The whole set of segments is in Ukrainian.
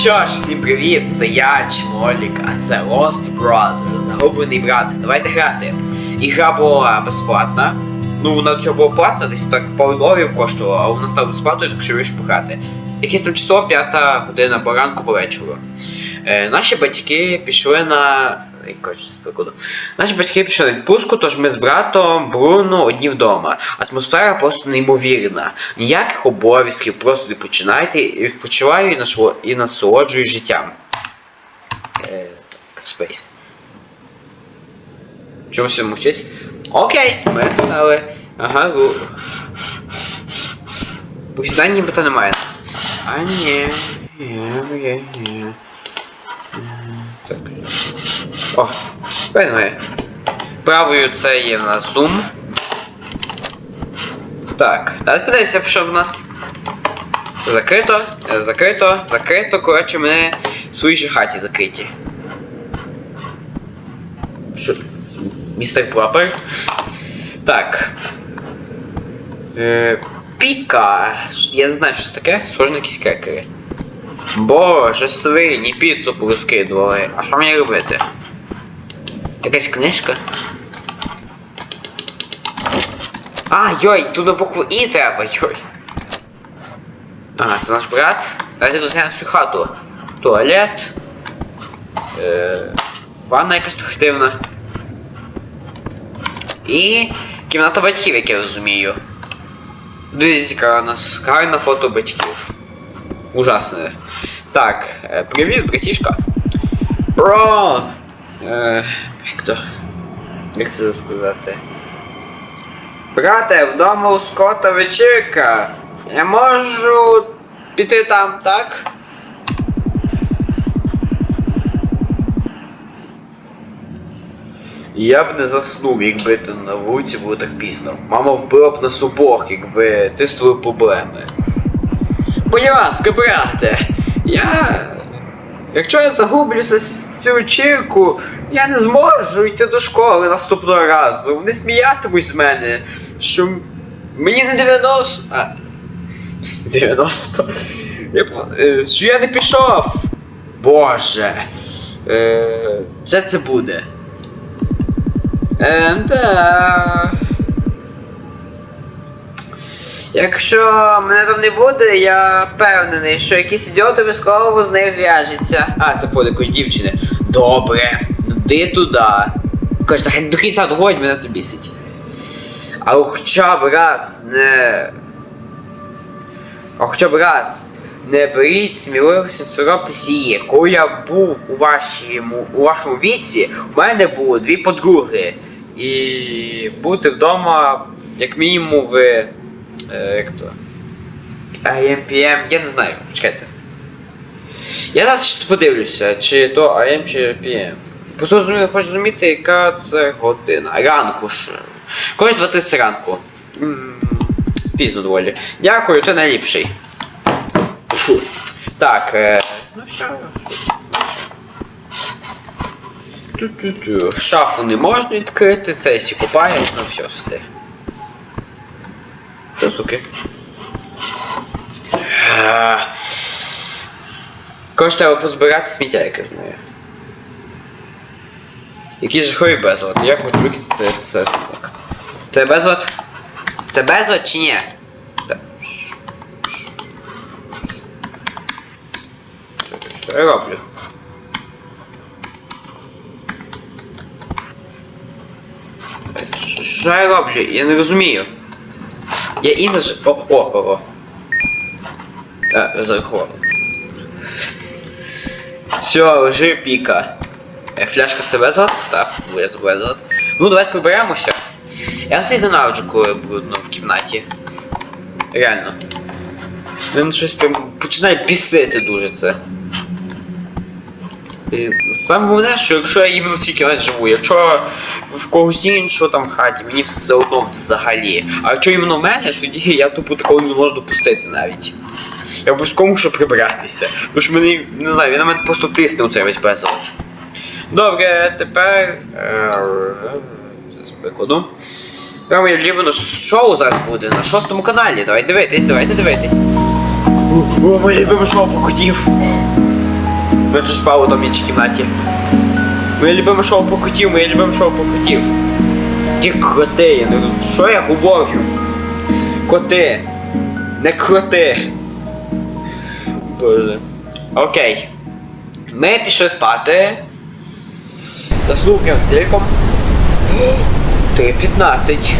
Що ж, всім привіт, це я, Чмолік, а це Lost Brothers, загублений брат. Давайте грати. Ігра була безплатна. Ну, вона чого була платна, десь так пару доларів коштувала, а вона стала безплатною, так що вирішив пограти. Якесь там число, п'ята година по ранку по вечору. Е, наші батьки пішли на. Коротше, прикладу. Наші батьки пішли на відпустку, тож ми з братом Бруно одні вдома. Атмосфера просто неймовірна. Ніяких обов'язків, просто відпочинайте відпочиваю і, нашло, і насолоджую життям. Е, так, Space. Чому мовчить? Окей, ми встали. Ага, ру. Посідань нібито немає. А ні. Є, є, є. О, тепер. Правою це є в нас зум. Так, давайте подивимося, що в нас. Закрито, е, закрито, закрито, коротше, мене в своїй же хаті закриті. Що? Містер Пропер. Так. Е, піка. Я не знаю, що це таке. Схоже на якісь крекери. Боже, свині, піцу порозкидували. А що мені робити? Якась книжка? А, йой, тут на букву І треба, йой. Ага, це наш брат. Давайте розглянемо всю хату. Туалет. Е, ванна якась трохи дивна. І кімната батьків, як я розумію. Дивіться, яка у нас гарне фото батьків. Ужасне. Так, е, привіт, братішка. Бро! Е, як то? Як це сказати? Брате, вдома у Скотта вечірка. Я можу піти там, так? Я б не заснув, якби ти на вулиці було так пізно. Мама вбила б нас обох, якби ти створив проблеми. Будь ласка, брате, я. Якщо я загублюся з цю вечірку, я не зможу йти до школи наступного разу. Вони сміятимуть з мене, що мені не 90. А, 90. Я по- е, Що я не пішов. Боже. Це це буде. Е, да. Якщо мене там не буде, я впевнений, що якісь ідіоти обов'язково з нею зв'яжуться. А, це по якоїсь дівчини. Добре, ти туди. Каже, та до кінця доходь, мене це бісить. А хоча б раз не. А хоча б раз не беріть сміливості соробити сіє. Коли я був у вашому, у вашому віці, у мене було дві подруги. І бути вдома, як мінімум, ви. Е, як то? IMPM, я не знаю, чекайте. Я зараз ще подивлюся, чи то AM чи PM. Просто хочу зрозуміти, яка це година. Ранку ж. Коли 20 ранку. Пізно доволі. Дякую, ти найліпший. Фу. Так, е... ну. Ту-ту-ту. Шафу не можна відкрити, цей сі купає, ну все сюди. Е, Коротше, треба позбирати сміття, яке знаю. Який жаховий безлад. Я хочу викинути це. Це безлад? Це безлад чи ні? Що, я роблю? Що я роблю? Я не розумію. Я імідж... О, о, о, о. А, зарахував. Все, лежи піка. Е, Фляжка це безлад? Так, це безлад. Ну, давайте приберемося. Я все ненавиджу, коли брудно в кімнаті. Реально. Він щось прям починає бісити дуже це. Саме головне, що якщо я іменно цій кімнаті живу, якщо в когось іншого там в хаті, мені все одно взагалі. А якщо іменно в мене, тоді я тупо такого не можу допустити навіть. Я обов'язково мушу прибратися. Тому що мені, не знаю, він на мене просто тисне у цей весь безлад. Добре, тепер. е, Зараз прикладу. Тепер моє улюблене шоу зараз буде на шостому каналі. Давайте дивитись, давайте дивитись. О, моє любиме шоу про. Ми вже спали там іншій кімнаті. Моє любиме шоу про котів, моє любиме шоу про котів. Ті коти, я не що я говорю? Коти. Не кроти. Боже. Окей. Ми пішли спати. Заснув з телеком. 3.15.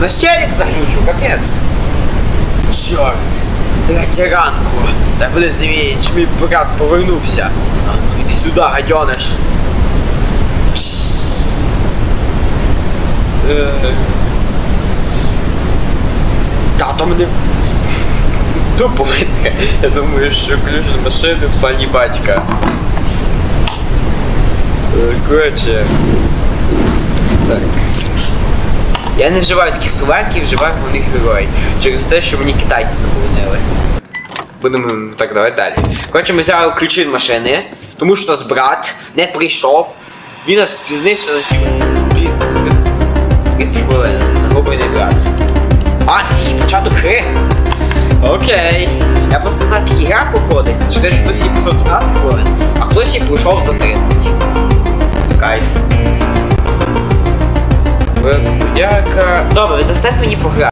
На стелик заглючу, капець. Чорт. Третя ранку. Та буде здивіє, чи мій брат повернувся. Ну йди сюди, гадьониш. Е, Тато мене тупо метка. Я думаю, що ключ до машини в стані батька. Е, Коротше. Так. Я не вживаю таких словаків, вживаю головних герой. Через те, що мені китайці заборонили. Будемо так давай далі. Коротше, ми взяли ключі від машини, тому що нас брат не прийшов. Він нас спізнився на 7 30 хвилин. Загублений брат. А, це тільки початок гри. Окей. Я просто знаю, скільки гра походить. Те, що хтось і пройшов 13 хвилин, а хтось і пройшов за 30. Кайф. Дяка. Добре, достать дасте мені пограти.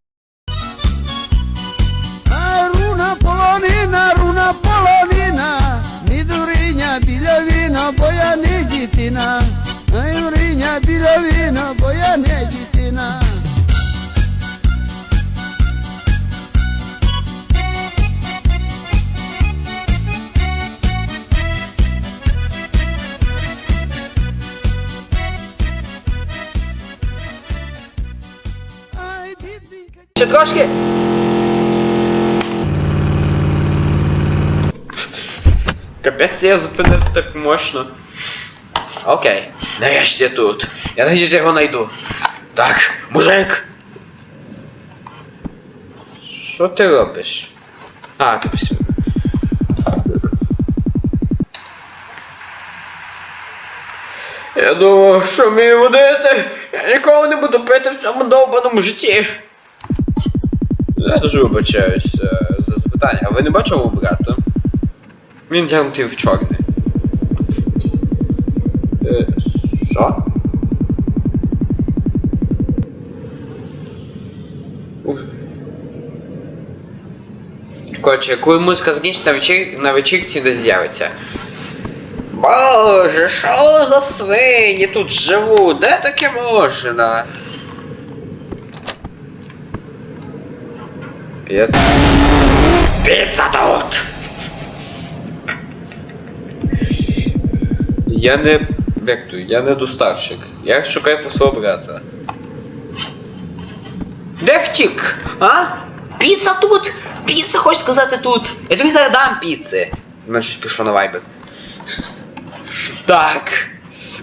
Руна полонина, руна полонина, ні дуриня біля віна, бо я не дітина. Ай, дуриня біля віна, бо я не дітина. Ще трошки. Капець я зупинив так мощно. Окей, нарешті я тут. Я надіюсь, я його знайду. Так, мужик. Що ти робиш? А, ти письмо. Я думав, що вмію водити. Я ніколи не буду пити в цьому довбаному житті. Я дуже вибачаюсь е, за запитання. А ви не бачили мого брата? Він тягнутий в чорне. Е, Що? Коротше, коли музика закінчиться на, вечір... на вечірці не з'явиться. Боже, що за свині тут живуть? Де таке можна? Я... Піца тут! Я не... Як то? Я не доставщик. Я шукаю по свого брата. Де втік? А? Піца тут? Піца хочеш сказати тут? Я тобі зараз дам піци. Значить пішов на вайбер. Так.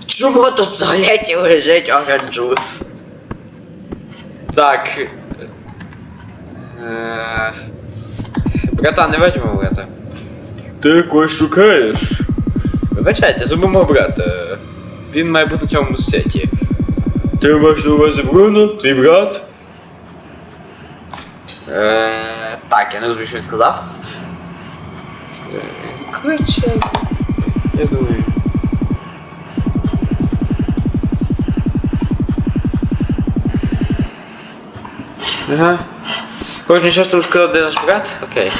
Чому тут в туалеті лежить оранжус? Так. Е, Брата, не візьмемо брата. Ти когось шукаєш? Вибачайте, зуби мого брата. Він має бути на цьому сеті. Ти маєш на увазі Бруно? Твій брат? Е, так, я не розумію, що він сказав. Е, Коротше, я думаю. Ага. Кожен час тут сказав, де наш брат? Окей.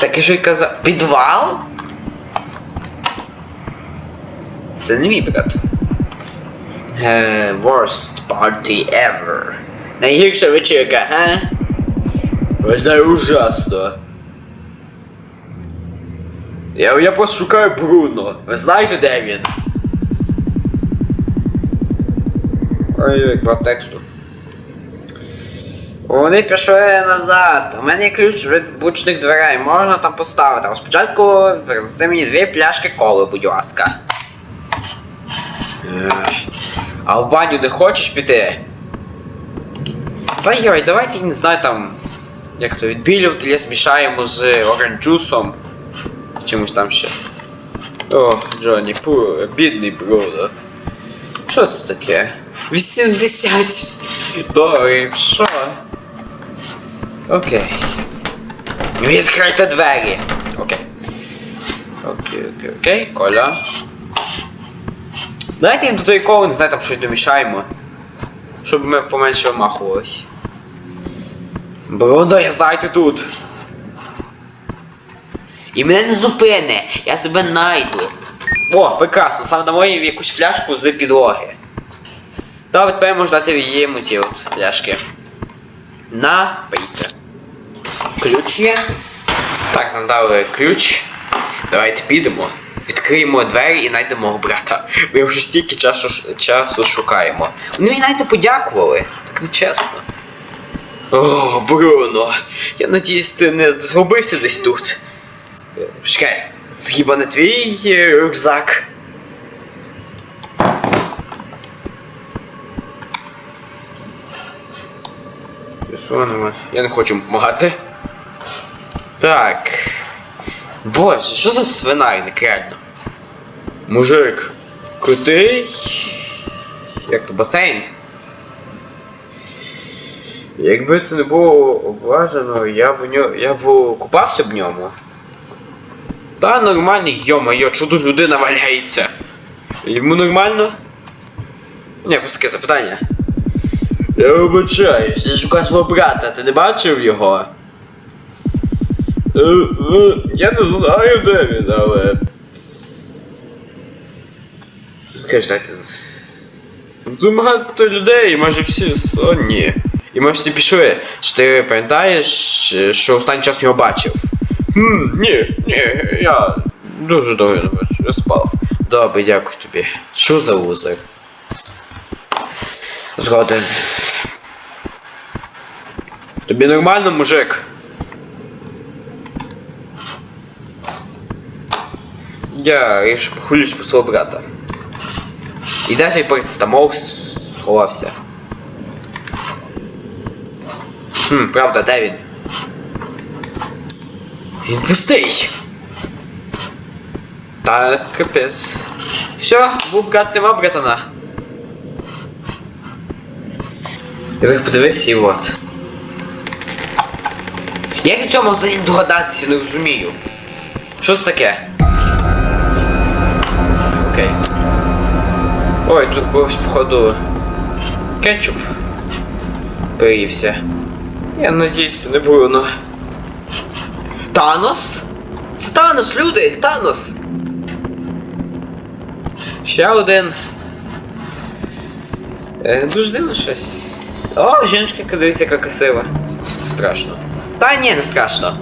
Так, і що й казав? Підвал? Це не мій брат. Е, worst party ever. Найгірша вечірка, га? Вважаю ужасно. Я, я просто шукаю Бруно. Ви знаєте, де він? Ой-ой, по тексту. Вони пішли назад. У мене є ключ від бучних дверей, можна там поставити. Але спочатку принести мені дві пляшки коли, будь ласка. А в баню не хочеш піти? Та йой, давайте не знаю там. Як то відбілювателя змішаємо з оранжусом. Чимось там ще. О, Джонні, пу, бідний брудо. Що це таке? 80 доларів, що? Окей. Відкрийте двері. Окей. Окей, окей, окей, Коля. Давайте їм до тої коли, не знаю, там щось домішаємо. Щоб ми поменше вимахувались. Брондо, я знаю ти тут. І мене не зупине, я себе найду. О, прекрасно, сам дамо якусь пляшку з підлоги. Та тепер можна дати їм ті от пляшки. На, пийте. Ключ є. Так, нам дали ключ. Давайте підемо. Відкриємо двері і знайдемо брата. Ми вже стільки часу, часу шукаємо. Вони мені навіть не подякували. Так нечесно. О, Бруно. Я надіюсь, ти не згубився десь тут. Чекай, хіба не твій е, рюкзак? Я не хочу допомагати. Так. Боже, що за свинарник, реально? Мужик, крутий. Як то басейн? Якби це не було обважено, я б ньо... я б купався б в ньому. Та нормальний, що тут людина валяється? Йому нормально? Ні, таке запитання. Я вибачаюсь, я шукаю свого брата, ти не бачив його? Я не знаю, де він, але. Скажи, дайте. Тут багато людей, майже всі сонні. І ми всі пішли. Чи ти пам'ятаєш, що останній час його бачив? Хм, ні, ні, я дуже довго не бачив, я спав. Добре, дякую тобі. Що за лузер? Згоден. Тобі нормально, мужик? Я рішив похвалюсь про свого брата. І той парацетамол сховався? Хм, правда, де він? Він пустий. Так, капець. Все, був брат, нема братана. Я так подивився і от. Як до цьому взагалі догадатися, не розумію. Що це таке? Ой, тут когось походу кетчуп переївся. Я надіюсь, не Бруно. Танос? Це Танос, люди, Танос! Ще один. Е, дуже дивно щось. О, жіночка, дивіться, яка красива. Страшно. Та ні, не страшно.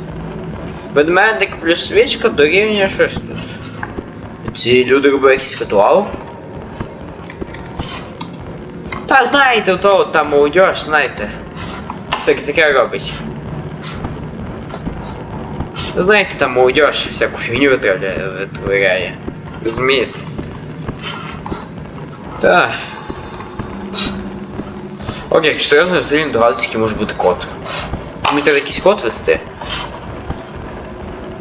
Ведмедик плюс свічка дорівнює щось тут. Ці люди роблять якийсь ритуал? Та знаєте, то там молодіж, знаєте. Це таке робить. Знаєте, там молодіж всяку фігню витворяє. витворяє. Розумієте? Так. Окей, якщо серйозно, взагалі не догадуюсь, який може бути код. Мені треба якийсь код вести.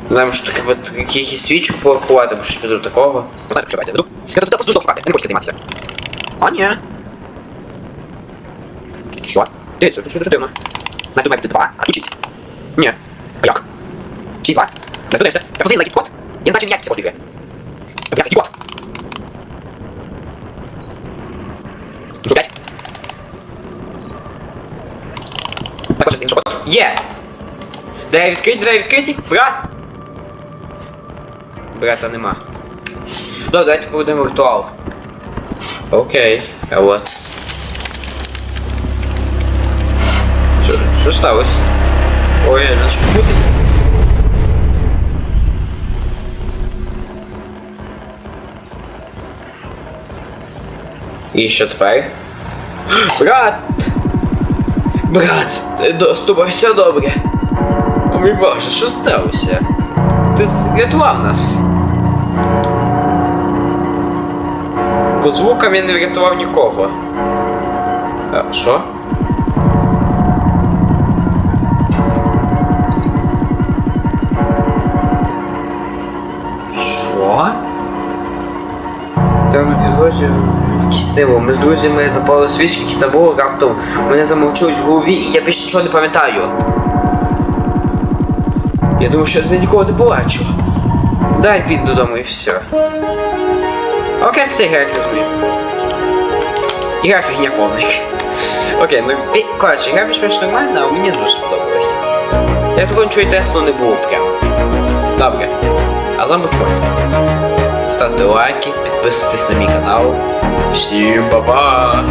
Знаємо, що таке от якийсь свічку порахувати, або щось піду такого. Не знаю, що я веду. Я тут просто дуже шукати, я не хочу займатися. А, ні. Що? Дивіться, це дуже дивно. Знаєте, має бути а ключить. Ні. А як? Чи два? Не подивимося. Я просто знайти код. Я не ніяк це можливе. А як код? Що п'ять? Також інший код. Є! Двері відкриті, двері відкриті. Брат! Брата нема. Добре, давайте проведемо ритуал. Окей, а от. Що, сталося? Ой, нас шутить. І що тепер? Брат! Брат, е, з тобою все добре. О мій боже, що сталося? Ти зрятував нас. По звукам я не врятував нікого. А, що? Що? Символ. Ми з друзями запали свічки, там було раптом. Мене замовчують в голові і я більше нічого не пам'ятаю. Я думав, що я нікого не побачу. Дай піду додому і все. Окей, гра, як розумію. Ігра фігня повна. Окей, ну коротше, гра більш-менш нормальна, а мені дуже сподобалось. Я такого нічого інтересного не було прям. Добре. А з вами Ставте лайки, підписуйтесь на мій канал. Всім па-па!